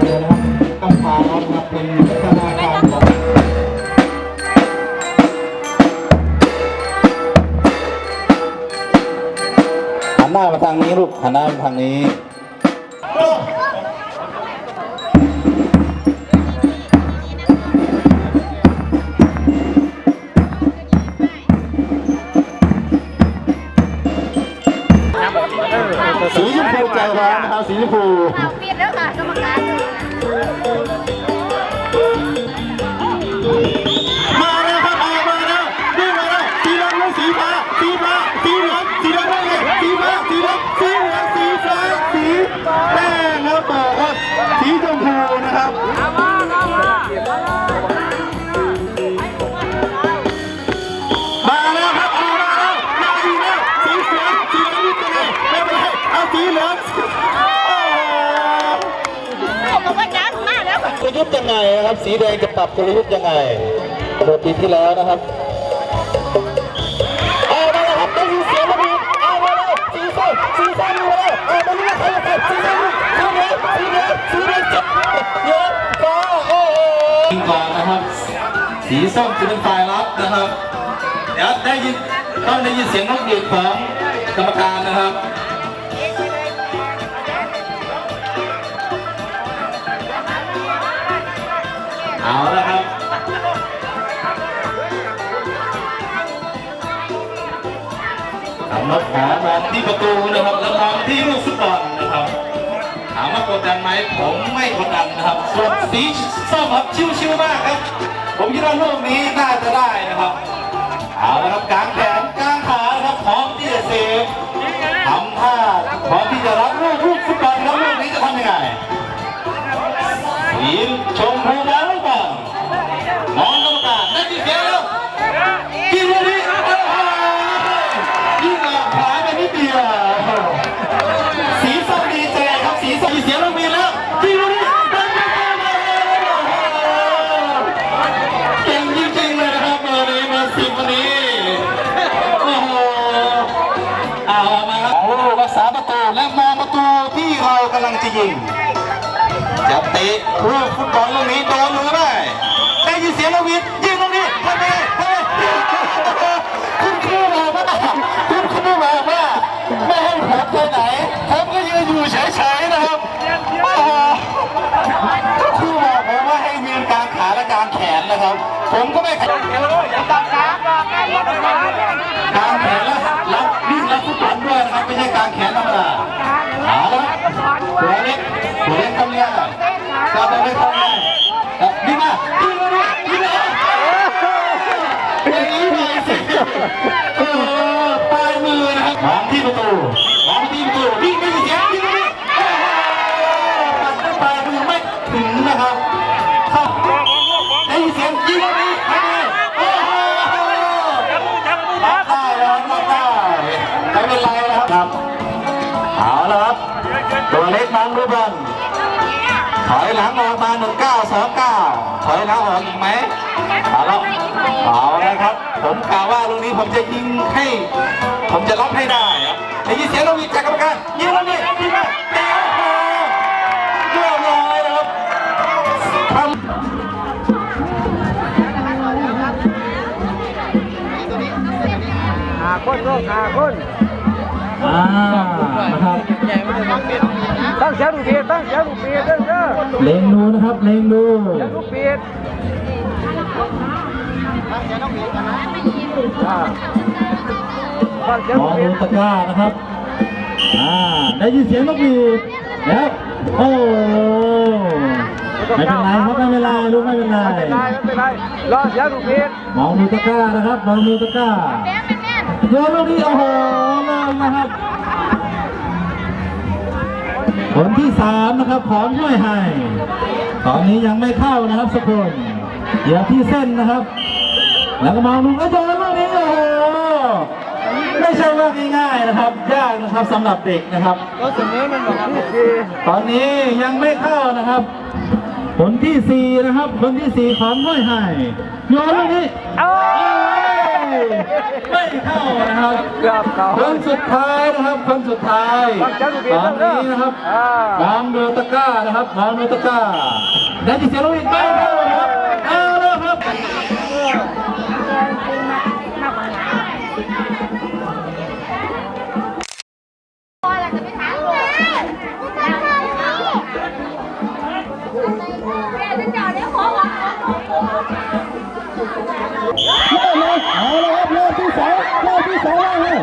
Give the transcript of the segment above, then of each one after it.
เออนะครับต้องพาเรามาเป็นพัฒนาการของหันหน้ามาทางนี้ลูกหันหน้ามาทางนี้สีชมพูใจร้อนนะครับสีชมพูปิดแล้วค่ะกรรมการ ม ยุทธ์ยังไงนะครับ สีแดงจะปรับกลยุทธ์ยังไงโดยปีที่แล้วนะครับเอามาแล้วครับได้ยินเสียงแล้วครับเอามาแล้วสีส้มสีส้มมาแล้วเอามาแล้วใครใครสีส้มสีเหลืองสีเหลืองสีเหลืองจับเยอะฟ้าโอ้โหก่อนนะครับ สีส้มจะเป็นฝ่ายรับนะครับเดี๋ยวได้ยินต้องได้ยินเสียงนกหวีดของกรรมการนะครับ เอาละครับสำนักขอมองที่ประตูนะครับ แล้วมองที่ลูกฟุตบอลนะครับ ถามว่ากดดันไหมผมไม่กดดันนะครับ ส่วนสีส้มครับชิวๆมากครับ ผมคิดว่าลูกนี้น่าจะได้นะครับ เอาละครับกลางแขนกลางขาครับพร้อมที่จะเซฟทำท่าพร้อมที่จะรับลูกลูกฟุตบอลครับลูกนี้จะทำยังไงสีชมพูมา ยิงจะเตะลูกฟุตบอลลูกนี้โดนหรือไม่ได้ยินเสียงระวิดยิงลูกนี้ทำไมทำไมคุณครูบอกว่าคุณครูบอกว่าไม่ให้ผมไปไหนผมก็ยืนอยู่เฉยๆนะครับคุณครูบอกผมว่าให้ยืนกลางขาและกลางแขนนะครับ ผมก็ไม่กลางแขน เออปลายมือนะครับมองที่ประตูมองที่ประตูวิ่งไม่เสียงวิ่งไม่โอ้โหปัดด้วยปลายมือไม่ถึงนะครับเข้าได้ยินเสียงยิงลูกนี้ไปเลยโอ้โหรับได้แล้วรับได้ไม่เป็นไรนะครับเอาละครับตัวเล็กน้องรูบอลถอยหลังออกมา1929ถอยหลังออกอีกไหม เอาแล้วเอาแล้วครับ ผมกล่าวว่าลูกนี้ผมจะยิงให้ ผมจะรับให้ได้ครับได้ยินเสียงลูกนี้จากกรรมการยิงลูกนี้ยิงมาโอ้โหเรียบร้อยนะครับทำหาคนโลกหาคนอ่านะครับ ตั้งเสียงลูกเปียตั้งเสียงลูกเปียเด้อเด้อเลงดูนะครับ เลงดูเสียงลูกเปีย ลูอกงเพีดูยตะกร้านะครับ อ่า ได้ยินเสียงนกหวีดแล้วโอ้ไม่เป็นไรครับไม่เป็นไรลูกไม่เป็นไรไม่เป็นไรไม่เป็นไรรอเสียงลูกเพียมองดูตะกร้านะครับมองดูตะกร้าแม่เป็นแม่โยนลูกนี้โอ้โหเลยนะครับผลที่สามนะครับของห้วยไห่ตอนนี้ยังไม่เข้านะครับสกุลเหยียบที่เส้นนะครับ แล้วก็มองดูก็โยนลูกนี้โอ้โหไม่ใช่ว่าง่ายๆนะครับ ยากนะครับสำหรับเด็กนะครับ ก็เสมอมันบอกที่สี่ตอนนี้ยังไม่เข้านะครับผลที่สี่นะครับผลที่สี่ของห้วยไห่โยนลูกนี้เอ้โอ้ยยไม่เข้านะครับเกือบเขาคนสุดท้ายนะครับคนสุดท้ายฟังเสียงลูกเพียตอนนี้นะครับอ่ามองดูตะกร้านะครับมองดูตะกร้าได้ยินเสียงลูกอีกไม่เข้านะครับ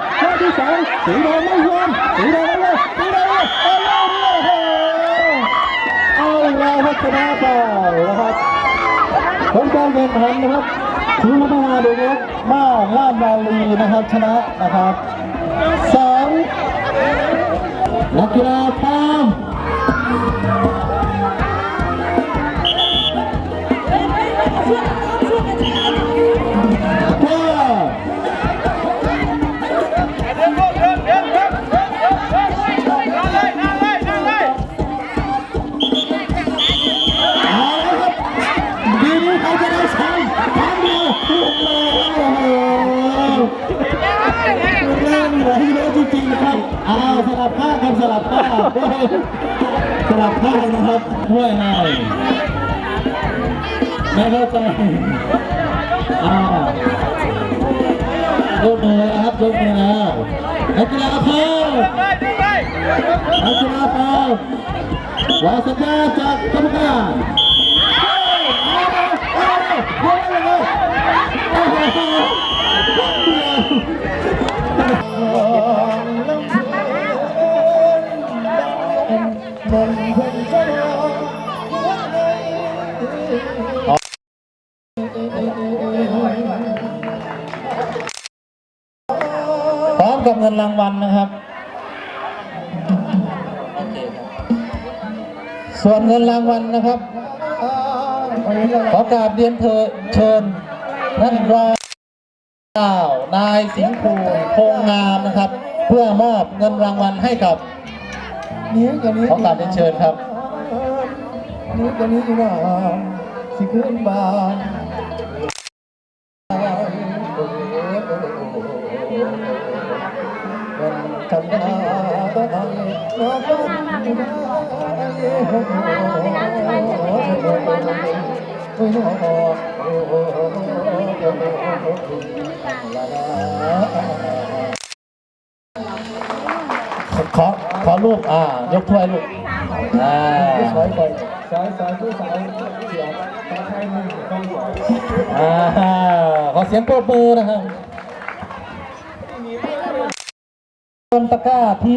องแล้วฮะรอบที่สองสีแดงไม่ยอมสีแดงเลยสีแดงเลยเอาเลยเอาเล้วครับชนะไปนะครับผลการแข่งขันนะครับทีมพัฒนาเด็กเล็กมานลามาลีนะครับชนะนะครับสองนักกีฬา สลับข้างนะครับช่วยหน่อยไม่เข้าใจอ้าวยกมือนะครับยกมือแล้วนักกีฬาพาวนักกีฬาพาววาสัญญาจากกรรมการ กับเงินรางวัลนะครับ ส่วนเงินรางวัลนะครับขอกราบเรียนเธอเชิญท่านรองเจ้านายสิงห์ภูมิคงงามนะครับ เพื่อมอบเงินรางวัลให้กับขอกราบเรียนเชิญครับนี้ก็นี้นะสิขึ้นบาน มันทำได้ก็ได้ก็ทำได้ไม่นอกขอขอรูปอ่ายกถ้วยลูกอ่าสายไปสายสายผู้สาวเสียสายไทยมือต้องสายอ่าขอเสียงปรบมือนะครับ ตะกร้าที่